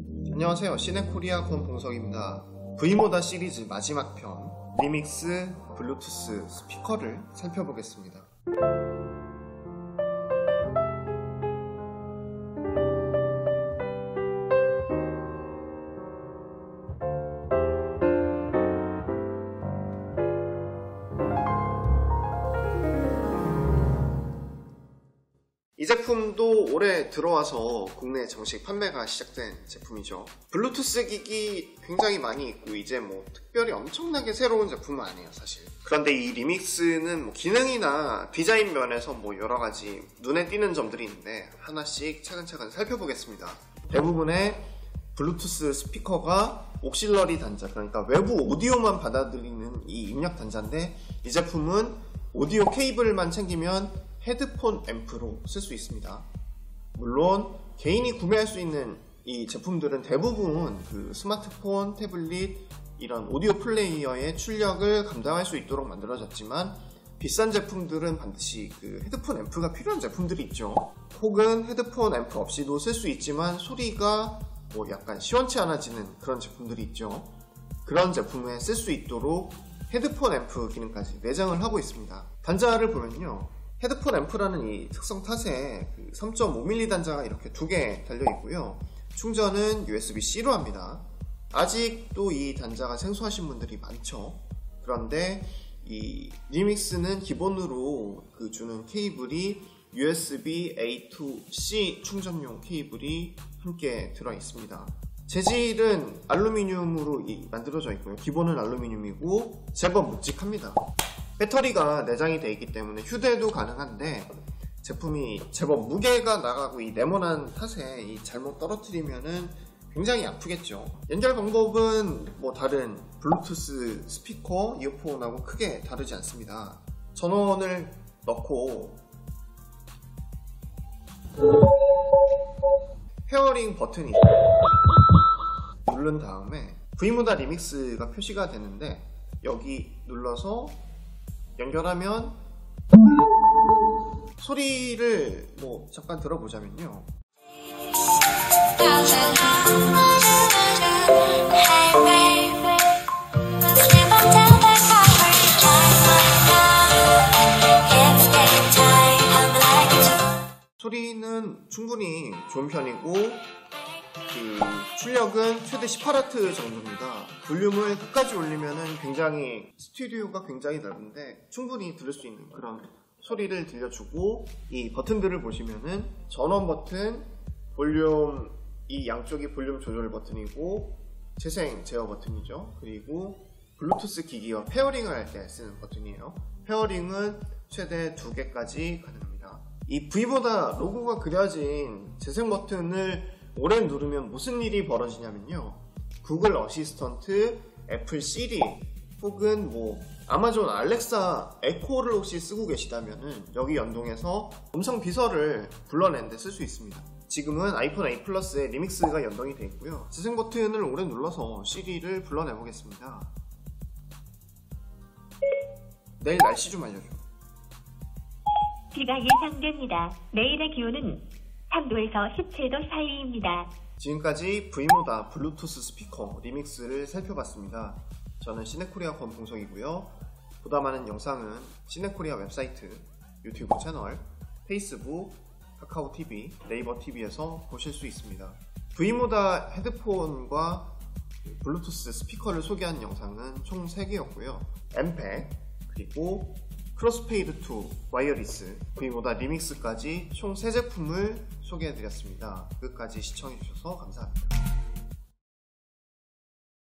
안녕하세요. 시네코리아 권봉석입니다. V모다 시리즈 마지막 편 리믹스 블루투스 스피커를 살펴보겠습니다. 이 제품도 올해 들어와서 국내 정식 판매가 시작된 제품이죠. 블루투스 기기 굉장히 많이 있고 이제 뭐 특별히 엄청나게 새로운 제품은 아니에요, 사실. 그런데 이 리믹스는 뭐 기능이나 디자인 면에서 뭐 여러 가지 눈에 띄는 점들이 있는데 하나씩 차근차근 살펴보겠습니다. 대부분의 블루투스 스피커가 옥실러리 단자, 그러니까 외부 오디오만 받아들이는 이 입력 단자인데 이 제품은 오디오 케이블만 챙기면 헤드폰 앰프로 쓸 수 있습니다. 물론 개인이 구매할 수 있는 이 제품들은 대부분 그 스마트폰, 태블릿 이런 오디오 플레이어의 출력을 감당할 수 있도록 만들어졌지만 비싼 제품들은 반드시 그 헤드폰 앰프가 필요한 제품들이 있죠. 혹은 헤드폰 앰프 없이도 쓸 수 있지만 소리가 뭐 약간 시원치 않아지는 그런 제품들이 있죠. 그런 제품에 쓸 수 있도록 헤드폰 앰프 기능까지 내장을 하고 있습니다. 단자를 보면요. 헤드폰 앰프라는 이 특성 탓에 3.5mm 단자가 이렇게 두 개 달려 있고요. 충전은 USB-C로 합니다. 아직도 이 단자가 생소하신 분들이 많죠. 그런데 이 리믹스는 기본으로 그 주는 케이블이 USB A to C 충전용 케이블이 함께 들어 있습니다. 재질은 알루미늄으로 만들어져 있고요. 기본은 알루미늄이고 제법 묵직합니다. 배터리가 내장이 되어 있기 때문에 휴대도 가능한데 제품이 제법 무게가 나가고 이 네모난 탓에 이 잘못 떨어뜨리면은 굉장히 아프겠죠. 연결 방법은 뭐 다른 블루투스 스피커, 이어폰하고 크게 다르지 않습니다. 전원을 넣고 페어링 버튼이 누른 다음에 V모다 리믹스가 표시가 되는데 여기 눌러서 연결하면 소리를 뭐 잠깐 들어보자면요. 소리는 충분히 좋은 편이고 그 출력은 최대 18W 정도입니다. 볼륨을 끝까지 올리면 굉장히 스튜디오가 굉장히 넓은데 충분히 들을 수 있는 그런 소리를 들려주고 이 버튼들을 보시면은 전원 버튼, 볼륨 이 양쪽이 볼륨 조절 버튼이고 재생 제어 버튼이죠. 그리고 블루투스 기기와 페어링을 할 때 쓰는 버튼이에요. 페어링은 최대 두 개까지 가능합니다. 이 V보다 로고가 그려진 재생 버튼을 오래 누르면 무슨 일이 벌어지냐면요. 구글 어시스턴트, 애플 시리, 혹은 뭐 아마존 알렉사 에코를 혹시 쓰고 계시다면은 여기 연동해서 음성 비서를 불러내는데 쓸 수 있습니다. 지금은 아이폰 8 플러스에 리믹스가 연동이 되어 있고요. 재생 버튼을 오래 눌러서 시리를 불러내 보겠습니다. 내일 날씨 좀 알려줘. 비가 예상됩니다. 내일의 기온은 3도에서 17도 사이입니다. 지금까지 V모다 블루투스 스피커 리믹스를 살펴봤습니다. 저는 시네코리아 권봉석이고요. 보다 많은 영상은 시네코리아 웹사이트, 유튜브 채널, 페이스북, 카카오 TV, 네이버 TV에서 보실 수 있습니다. V모다 헤드폰과 블루투스 스피커를 소개한 영상은 총 3개였고요. 엠팩, 그리고 크로스페이드 2 와이어리스 V보다 리믹스까지 총 3제품을 소개해드렸습니다. 끝까지 시청해주셔서 감사합니다.